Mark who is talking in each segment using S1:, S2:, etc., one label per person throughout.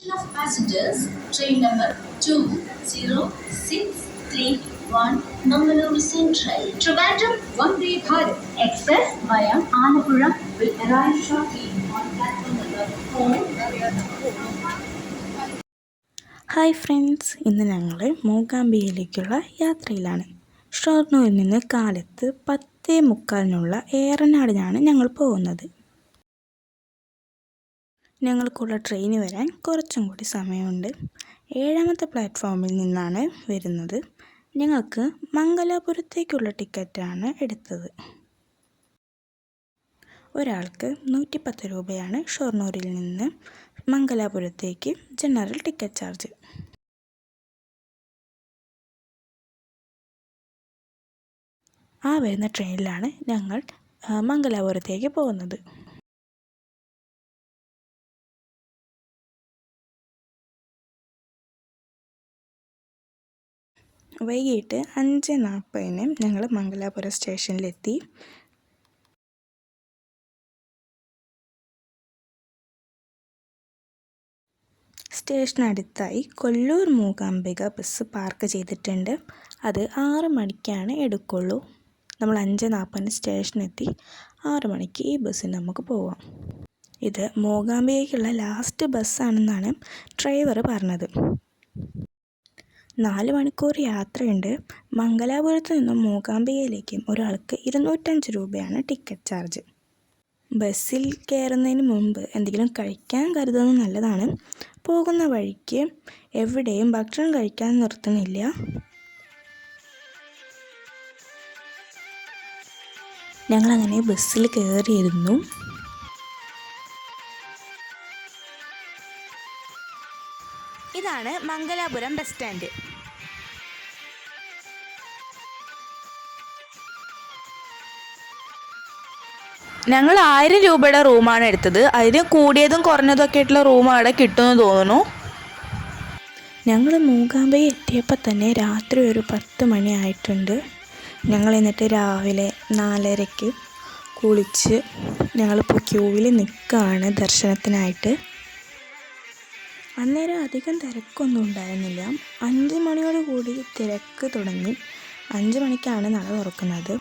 S1: of passengers, train number 20631 Mangalore Central. Trivandrum day Bharat Express via Anapuram will arrive shortly on platform number 4.
S2: Hi friends ഇന്ന് ഞങ്ങൾ മൂകാംബിയയിലേക്കുള്ള യാത്രയിലാണ് ഷൊർണൂരിൽ നിന്ന് കാലത്ത് പത്തേ മുക്കാലിനുള്ള ഏറനാടിനാണ് ഞങ്ങൾ പോകുന്നത് ഞങ്ങൾക്കുള്ള ട്രെയിൻ വരാൻ കുറച്ചും കൂടി സമയമുണ്ട്. ഏഴാമത്തെ പ്ലാറ്റ്ഫോമിൽ നിന്നാണ് വരുന്നത്. ഞങ്ങൾക്ക് മംഗലാപുരത്തേക്കുള്ള ടിക്കറ്റാണ് എടുത്തത്. ഒരാൾക്ക് നൂറ്റിപ്പത്ത് രൂപയാണ് ഷൊർണൂരിൽ നിന്ന് മംഗലാപുരത്തേക്ക് ജനറൽ ടിക്കറ്റ് ചാർജ് ആ വരുന്ന ട്രെയിനിലാണ് ഞങ്ങൾ മംഗലാപുരത്തേക്ക് പോകുന്നത്. വൈകിട്ട് അഞ്ച് നാൽപ്പതിന് ഞങ്ങൾ മംഗലാപുരം സ്റ്റേഷനിലെത്തി. സ്റ്റേഷനടുത്തായി കൊല്ലൂർ മൂകാംബിക ബസ് പാർക്ക് ചെയ്തിട്ടുണ്ട്. അത് ആറ് മണിക്കാണ് എടുക്കുള്ളൂ. നമ്മൾ അഞ്ച് നാൽപ്പതിന് സ്റ്റേഷനെത്തി. ആറ് മണിക്ക് ഈ ബസ്സിന് നമുക്ക് പോവാം. ഇത് മൂകാംബികയ്ക്കുള്ള ലാസ്റ്റ് ബസ്സാണെന്നാണ് ഡ്രൈവർ പറഞ്ഞത്. നാല് മണിക്കൂർ യാത്രയുണ്ട്. മംഗലാപുരത്ത് നിന്നും മൂകാംബികയിലേക്കും ഒരാൾക്ക് ഇരുന്നൂറ്റഞ്ച് രൂപയാണ് ടിക്കറ്റ് ചാർജ്. ബസ്സിൽ കയറുന്നതിന് മുമ്പ് എന്തെങ്കിലും കഴിക്കാൻ കരുതുന്നത് നല്ലതാണ്. പോകുന്ന വഴിക്ക് എവിടെയും ഭക്ഷണം കഴിക്കാൻ നിർത്തുന്നില്ല. ഞങ്ങളങ്ങനെ ബസ്സിൽ കയറിയിരുന്നു. ഇതാണ് മംഗലാപുരം ബസ് സ്റ്റാൻഡ്.
S3: ഞങ്ങൾ ആയിരം രൂപയുടെ റൂമാണ് എടുത്തത്. അതിന് കൂടിയതും കുറഞ്ഞതും ഒക്കെ ആയിട്ടുള്ള റൂം അവിടെ കിട്ടുമെന്ന് തോന്നുന്നു.
S2: ഞങ്ങൾ മൂകാംബൈ എത്തിയപ്പോൾ തന്നെ രാത്രി ഒരു പത്ത് മണി ആയിട്ടുണ്ട്. ഞങ്ങൾ എന്നിട്ട് രാവിലെ നാലരയ്ക്ക് കുളിച്ച് ഞങ്ങളിപ്പോൾ ക്യൂവിൽ നിൽക്കുകയാണ് ദർശനത്തിനായിട്ട്. അന്നേരം അധികം തിരക്കൊന്നും ഉണ്ടായിരുന്നില്ല. അഞ്ച് മണിയോട് കൂടി തിരക്ക് തുടങ്ങി. അഞ്ച് മണിക്കാണ് നട തുറക്കുന്നത്.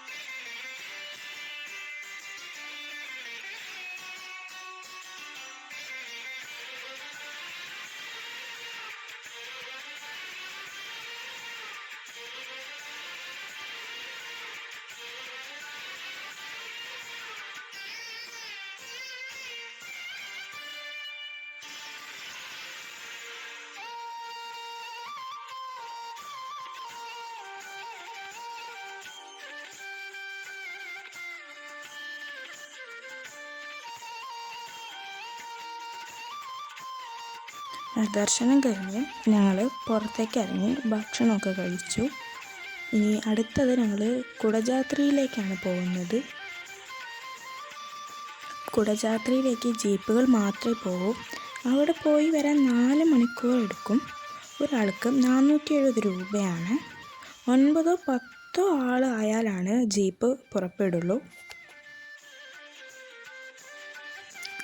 S2: ദർശനം കഴിഞ്ഞ് ഞങ്ങൾ പുറത്തേക്ക് ഇറങ്ങി ഭക്ഷണമൊക്കെ കഴിച്ചു. ഇനി അടുത്തത് ഞങ്ങൾ കുടജാത്രിയിലേക്കാണ് പോകുന്നത്. കുടജാത്രിയിലേക്ക് ജീപ്പുകൾ മാത്രമേ പോകൂ അവിടെ പോയി വരാൻ നാല് മണിക്കൂർ എടുക്കും. ഒരാൾക്ക് നാനൂറ്റി എഴുപത് രൂപയാണ്. ഒൻപതോ പത്തോ ആൾ ആയാലാണ് ജീപ്പ് പുറപ്പെടുള്ളൂ.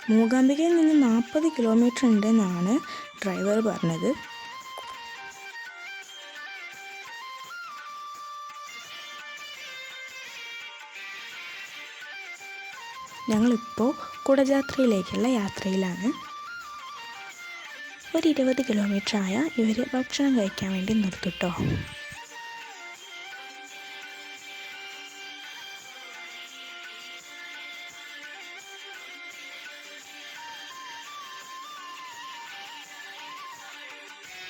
S2: മൂകാംബികയിൽ നിന്ന് നാൽപ്പത് കിലോമീറ്റർ ഉണ്ടെന്നാണ് ഡ്രൈവർ പറഞ്ഞത്. ഞങ്ങളിപ്പോൾ കുടജാത്രയിലേക്കുള്ള യാത്രയിലാണ്. ഒരു ഇരുപത് കിലോമീറ്റർ ആയ ഇവർ ഭക്ഷണം കഴിക്കാൻ വേണ്ടി നിർത്തിട്ടോ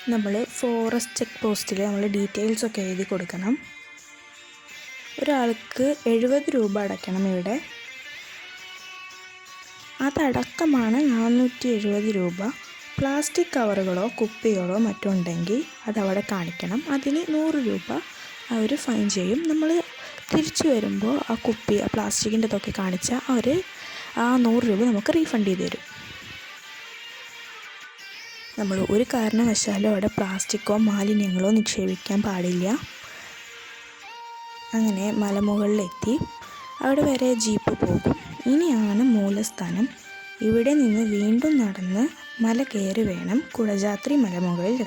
S2: നമ്മൾ ഫോറസ്റ്റ് ചെക്ക് പോസ്റ്റിൽ നമ്മൾ ഡീറ്റെയിൽസ് ഒക്കെ എഴുതി കൊടുക്കണം. ഒരാൾക്ക് എഴുപത് രൂപ അടയ്ക്കണം ഇവിടെ. അതടക്കമാണ് നാനൂറ്റി എഴുപത് രൂപ. പ്ലാസ്റ്റിക് കവറുകളോ കുപ്പികളോ മറ്റോ ഉണ്ടെങ്കിൽ അതവിടെ കാണിക്കണം. അതിന് നൂറ് രൂപ അവർ ഫൈൻ ചെയ്യും. നമ്മൾ തിരിച്ചു വരുമ്പോൾ ആ കുപ്പി ആ പ്ലാസ്റ്റിക്കിന്റെ ഇതൊക്കെ കാണിച്ചാൽ അവർ ആ നൂറ് രൂപ നമുക്ക് റീഫണ്ട് ചെയ്ത് തരും. നമ്മൾ ഒരു കാരണവശാലും അവിടെ പ്ലാസ്റ്റിക്കോ മാലിന്യങ്ങളോ നിക്ഷേപിക്കാൻ പാടില്ല. അങ്ങനെ മലമുകളിലെത്തി. അവിടെ വരെ ജീപ്പ് പോകും. ഇനിയാണ് മൂലസ്ഥാനം. ഇവിടെ നിന്ന് വീണ്ടും നടന്ന് മല കയറി വേണം. കുടജാത്രി മലമുകളിൽ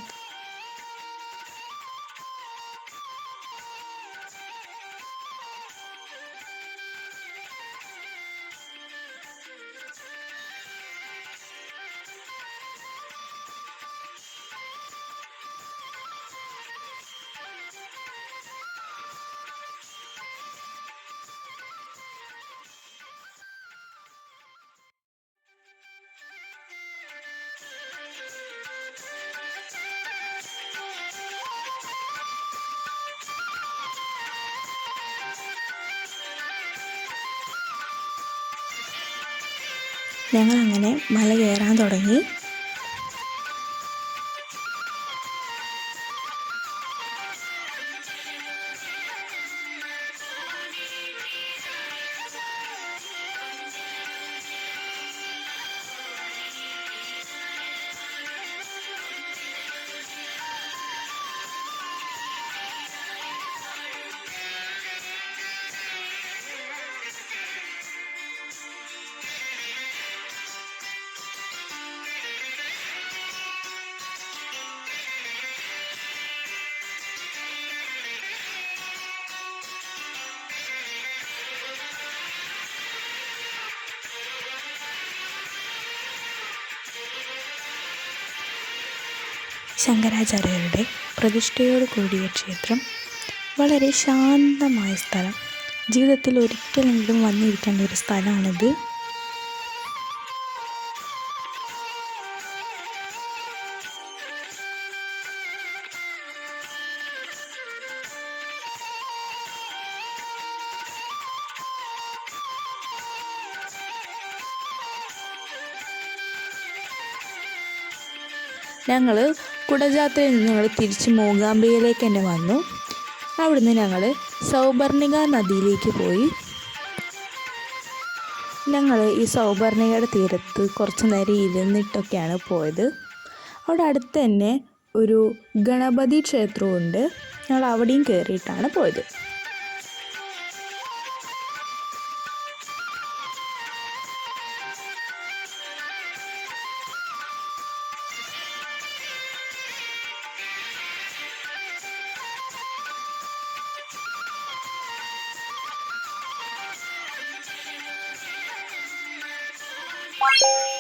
S2: ഞങ്ങൾ അങ്ങനെ മല കയറാൻ തുടങ്ങി. ശങ്കരാചാര്യരുടെ പ്രതിഷ്ഠയോട് കൂടിയ ക്ഷേത്രം വളരെ ശാന്തമായ സ്ഥലം. ജീവിതത്തിൽ ഒരിക്കലെങ്കിലും വന്നിരിക്കേണ്ട ഒരു സ്ഥലമാണിത്. ഞങ്ങൾ കുടജാത്രയിൽ നിന്ന് ഞങ്ങൾ തിരിച്ച് മൂകാംബികയിലേക്ക് തന്നെ വന്നു. അവിടുന്ന് ഞങ്ങൾ സൗപർണിക നദിയിലേക്ക് പോയി. ഞങ്ങൾ ഈ സൗപർണികയുടെ തീരത്ത് കുറച്ച് നേരം ഇരുന്നിട്ടൊക്കെയാണ് പോയത്. അവിടെ അടുത്ത് തന്നെ ഒരു ഗണപതി ക്ഷേത്രമുണ്ട് ഞങ്ങൾ അവിടെയും കയറിയിട്ടാണ് പോയത്. Bye.